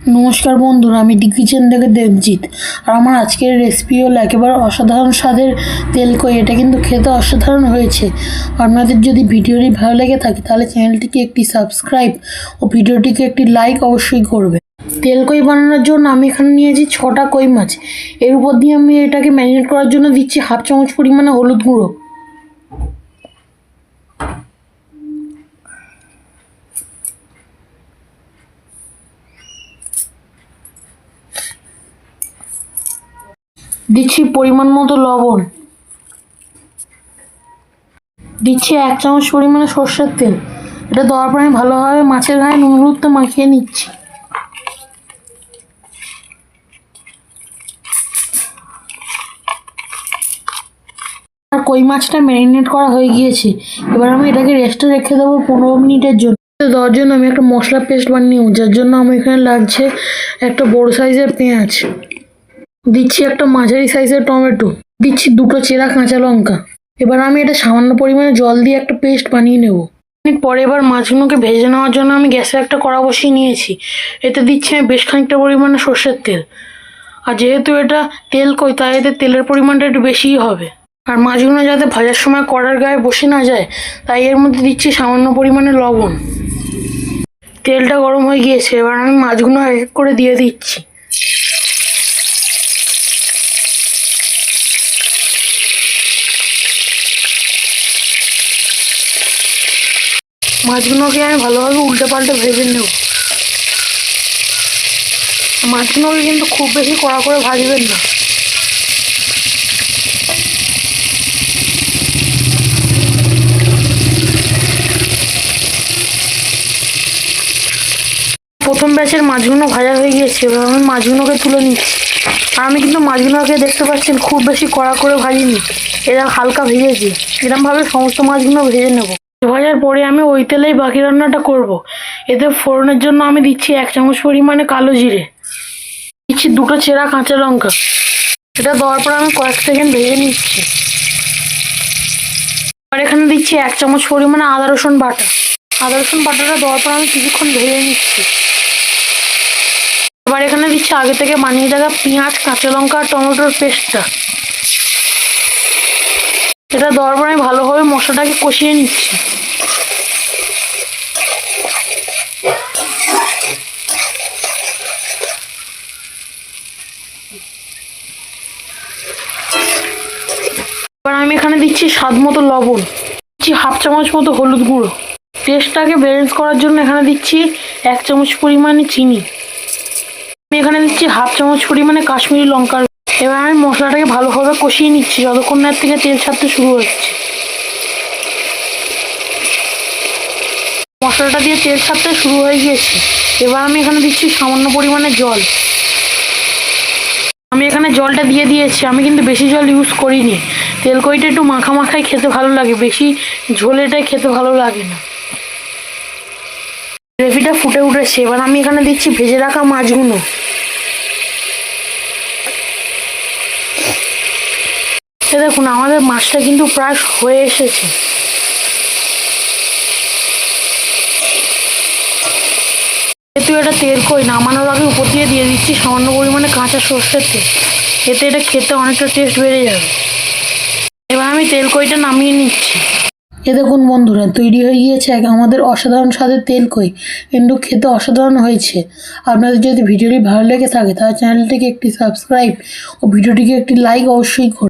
নমস্কার বন্ধুরা, আমি ডি কিচেন থেকে দেবজিৎ। আর আমার আজকের রেসিপি হলো একেবারে অসাধারণ স্বাদের তেল কই, এটা কিন্তু খেতে অসাধারণ হয়েছে। আপনাদের যদি ভিডিওটি ভালো লেগে থাকে, তাহলে চ্যানেলটিকে একটি সাবস্ক্রাইব ও ভিডিওটিকে একটি লাইক অবশ্যই করবে। তেল কই বানানোর জন্য আমি এখানে নিয়েছি ছটা কই মাছ। এর উপর দিয়ে আমি এটাকে ম্যারিনেট করার জন্য দিচ্ছি হাফ চামচ পরিমাণে হলুদ গুঁড়ো। দিচ্ছি পরিমাণ মতো লবণ। দিচ্ছি এক চামচ পরিমাণে সর্ষের তেল। এটা দেওয়ার পরে আমি ভালোভাবে মাছের গায়ে নুন হলুদটা মাখিয়ে নিচ্ছি। আর কই মাছটা ম্যারিনেট করা হয়ে গিয়েছে। এবার আমি এটাকে রেস্টে রেখে দেবো পনেরো মিনিটের জন্য। দেওয়ার জন্য আমি একটা মশলা পেস্ট বানিয়ে যার জন্য আমার এখানে লাগছে একটা বড় সাইজের পেঁয়াজ। দিচ্ছি একটা মাঝারি সাইজের টমেটো। দিচ্ছি দুটো চেরা কাঁচা লঙ্কা। এবার আমি এটা সামান্য পরিমাণে জল দিয়ে একটা পেস্ট বানিয়ে নেব। পরে এবার মাছগুলোকে ভেজে নেওয়ার জন্য আমি গ্যাসে একটা কড়া বসিয়ে নিয়েছি। এতে দিচ্ছি আমি বেশ খানিকটা পরিমাণে সর্ষের তেল। আর যেহেতু এটা তেল কই, তাই এতে তেলের পরিমাণটা একটু বেশিই হবে। আর মাছগুলো যাতে ভাজার সময় কড়ার গায়ে বসে না যায়, তাই এর মধ্যে দিচ্ছি সামান্য পরিমাণে লবণ। তেলটা গরম হয়ে গিয়েছে, এবার আমি মাছগুলো এক করে দিয়ে দিচ্ছি। মাছগুলোকে আমি ভালোভাবে উল্টে পাল্টে ভেজে নেব। মাছগুলোকে কিন্তু খুব বেশি কড়া করে ভাজবেন না। প্রথম ব্যাচের মাছগুলো ভাজা হয়ে গিয়েছে, এবার আমি মাছগুলোকে তুলে নিচ্ছি। আমি কিন্তু মাছগুলোকে দেখতে পাচ্ছেন খুব বেশি কড়া করে ভাজিনি, এরা হালকা ভেজেছি। এরকমভাবে সমস্ত মাছগুলো ভেজে নেব। ভাজার পরে আমি ওই তেলেই বাকি রান্নাটা করব। এতে ফোড়নের জন্য আমি দিচ্ছি এক চামচ পরিমাণে কালো জিরে। দিচ্ছি দুটো চেরা কাঁচা লঙ্কা। এটা দেওয়ার পর আমি কয়েক সেকেন্ড ভেজে নিচ্ছি। আর এখানে দিচ্ছি এক চামচ পরিমাণে আদা রসুন বাটা। আদা রসুন বাটাটা দেওয়ার পর আমি কিছুক্ষণ ভেজে নিচ্ছি। এবার এখানে দিচ্ছি আগে থেকে বানিয়ে থাকা পেঁয়াজ, কাঁচা লঙ্কা আর টমেটোর পেস্টটা। এটা দেওয়ার পর আমি ভালোভাবে মশলাটাকে কষিয়ে নিচ্ছি। এবার আমি এখানে দিচ্ছি স্বাদ মতো লবণ, দিচ্ছি হাফ চামচ মতো হলুদ গুঁড়ো। টেস্টটাকে ব্যালেন্স করার জন্য এখানে দিচ্ছি এক চামচ পরিমাণে চিনি। আমি এখানে দিচ্ছি হাফ চামচ পরিমাণে কাশ্মীরি লঙ্কার এবার আমি মশলাটাকে ভালোভাবে কষিয়ে নিচ্ছি, যতক্ষণ না থেকে তেল ছাড়তে শুরু হচ্ছে। মশলাটা দিয়ে তেল ছাড়তে শুরু হয়ে গিয়েছে। এবার আমি এখানে দিচ্ছি সামান্য পরিমাণে জল। আমি এখানে জলটা দিয়ে দিয়েছি। আমি কিন্তু বেশি জল ইউজ করিনি। তেল কইটা একটু মাখা মাখায় খেতে ভালো লাগে, বেশি ঝোলেটাই খেতে ভালো লাগে না। গ্রেভিটা ফুটে উঠেছে। এবার আমি এখানে দিচ্ছি ভেজে রাখা মাছগুলো। এ দেখুন, আমাদের মাছটা কিন্তু প্রায় হয়ে এসেছে। যেহেতু এটা তেল কই, নামানোর আগে উপর দিয়ে দিয়ে দিচ্ছি, সামান্য পরিমাণে কাঁচা সর্ষের তেল। এতে এটা খেতে অনেকটা টেস্ট বেড়ে যাবে। এবার আমি তেল কইটা নামিয়ে নিচ্ছি। এ দেখুন বন্ধুরা, তৈরি হয়ে গিয়েছে এক আমাদের অসাধারণ স্বাদের তেল কই। কিন্তু খেতে অসাধারণ হয়েছে। আপনাদের যদি ভিডিওটি ভালো লেগে থাকে, তাহলে চ্যানেলটিকে একটি সাবস্ক্রাইব ও ভিডিওটিকে একটি লাইক অবশ্যই করুন।